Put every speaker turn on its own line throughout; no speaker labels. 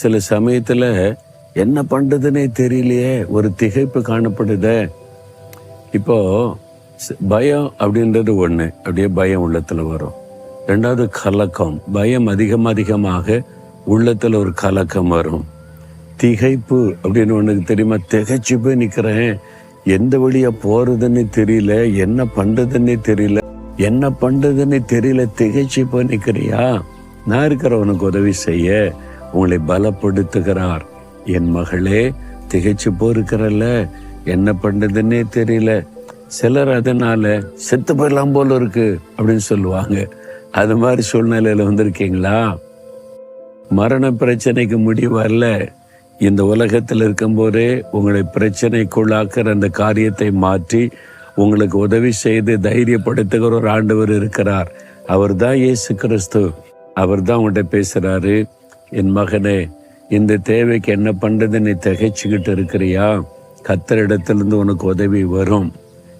சில சமயத்துல என்ன பண்றதுன்னே தெரியலையே ஒரு திகைப்பு காணப்படுத. இப்போ பயம் அப்படின்றது ஒண்ணு. அப்படியே பயம் உள்ளத்துல வரும். ரெண்டாவது கலக்கம். பயம் அதிகம் அதிகமாக உள்ளத்துல ஒரு கலக்கம் வரும். திகைப்பு அப்படின்னு ஒண்ணுக்கு தெரியுமா? திகைச்சு போய் நிக்கிறேன். எந்த வழியா போறதுன்னு தெரியல. என்ன பண்றதுன்னே தெரியல. என்ன பண்றதுன்னு தெரியல. திகைச்சு போய் நிக்கிறியா? நான் இருக்கிறவனுக்கு உதவி செய்ய. உங்களை பலப்படுத்துகிறார். என் மகளே திகைச்சு போயிருக்கிறல்ல? என்ன பண்றதுன்னே தெரியல. சிலர் அதனால செத்து போயிடலாம் போல இருக்கு அப்படின்னு சொல்லுவாங்க. அது மாதிரி சூழ்நிலையில வந்திருக்கீங்களா? மரண பிரச்சனைக்கு முடிவு இந்த உலகத்தில் இருக்கும்போதே உங்களை பிரச்சனைக்குள்ளாக்குற அந்த காரியத்தை மாற்றி உங்களுக்கு உதவி செய்து தைரியப்படுத்துகிற ஒரு ஆண்டவர் இருக்கிறார். அவர் தான் இயேசு கிறிஸ்து. அவர் தான் உங்கள்கிட்ட பேசுறாரு. என் மகனே இந்த தேவைக்கு என்ன பண்ணுறது நீ திகைச்சுக்கிட்டு இருக்கிறியா? கத்தர் இடத்திலிருந்து உனக்கு உதவி வரும்.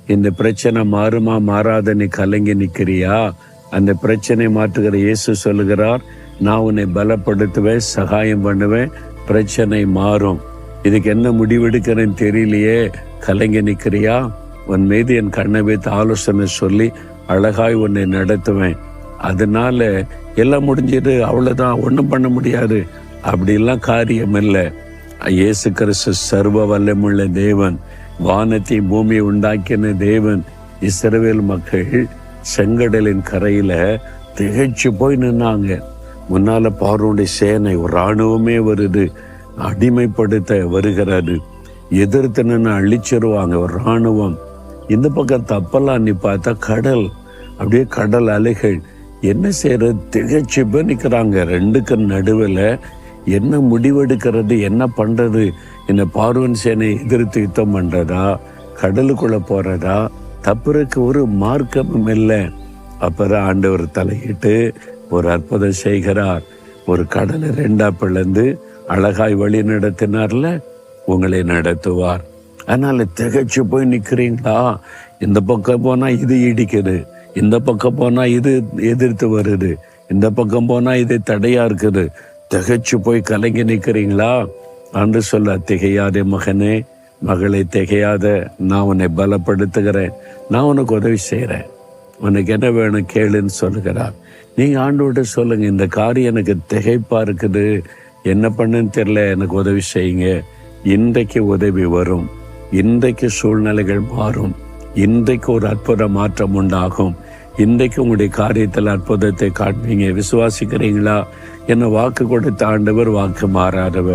இந்த பிரச்சனை மாறுமா மாறாத நீ கலங்கி நிற்கிறியா? அந்த பிரச்சனை மாற்றுகிற இயேசு சொல்லுகிறார் நான் உன்னை பலப்படுத்துவேன் சகாயம் பண்ணுவேன் பிரச்சனை மாறும். இதுக்கு என்ன முடிவெடுக்கிறேன்னு தெரியலையே கலங்கி நிற்கிறியா? உன் மீது என் கண்ணை வைத்து ஆலோசனை சொல்லி அழகாய் உன்னை நடத்துவேன். அதனால எல்லாம் முடிஞ்சது அவ்வளவுதான் ஒன்றும் பண்ண முடியாது. அப்படிலாம் காரியம் இல்லை. இயேசு கிறிஸ்து சர்வ வல்லமுள்ள தேவன் வானத்தை பூமியை உண்டாக்கின தேவன் இஸ்ரவேல் மக்கள் செங்கடலின் கரையில திகைச்சு போய் நின்னாங்க. முன்னால பார்வோடைய சேனை ஒரு ராணுவமே வருது அடிமைப்படுத்த வருகிறாரு எதிர்த்து நின்று அழிச்சிருவாங்க ஒரு ராணுவம் இந்த பக்கம் தப்பெல்லாம் நீ பார்த்தா கடல் அப்படியே கடல் அலைகள் என்ன செய்யறது திகைச்சு போய் நிக்கிறாங்க. ரெண்டுக்கு நடுவில் என்ன முடிவெடுக்கிறது? என்ன பண்ணுறது இந்த பார்வன் சேனை எதிர்த்து யுத்தம் பண்ணுறதா கடலுக்குள்ளே போகிறதா தப்புறக்கு ஒரு மார்க்கமும் இல்லை. அப்புறம் ஆண்டவர் தலையிட்டு ஒரு அற்புதம் செய்கிறார் ஒரு கடலை ரெண்டா பிளந்து அழகாய் வழி நடத்தினார்ல உங்களை நடத்துவார். அதனால் திகச்சு போய் நிற்கிறீங்களா இந்த பக்கம் போனால் இது இடிக்குது. இந்த பக்கம் போனால் இது எதிர்த்து வருது. இந்த பக்கம் போனால் இது தடையா இருக்குது. திகைச்சு போய் கலங்கி நிற்கிறீங்களா அன்று சொல்ல திகையாதே மகனே மகளை திகையாத. நான் உன்னை பலப்படுத்துகிறேன். நான் உனக்கு உதவி செய்கிறேன். உனக்கு என்ன வேணும் கேளுன்னு சொல்லுகிறார். நீங்கள் ஆண்டோட சொல்லுங்க இந்த காரியம் எனக்கு திகைப்பாக இருக்குது. என்ன பண்ணுன்னு தெரில எனக்கு உதவி செய்யுங்க. இன்றைக்கு உதவி வரும். இன்றைக்கு சூழ்நிலைகள் மாறும். இன்றைக்கு ஒரு அற்புத மாற்றம் உண்டாகும். இன்றைக்கு உங்களுடைய காரியத்தில் அற்புதத்தை காட்டுவீங்க விசுவாசிக்கிறீங்களா? என்ன வாக்கு கொடுத்த ஆண்டவர் வாக்கு மாறாதவர்.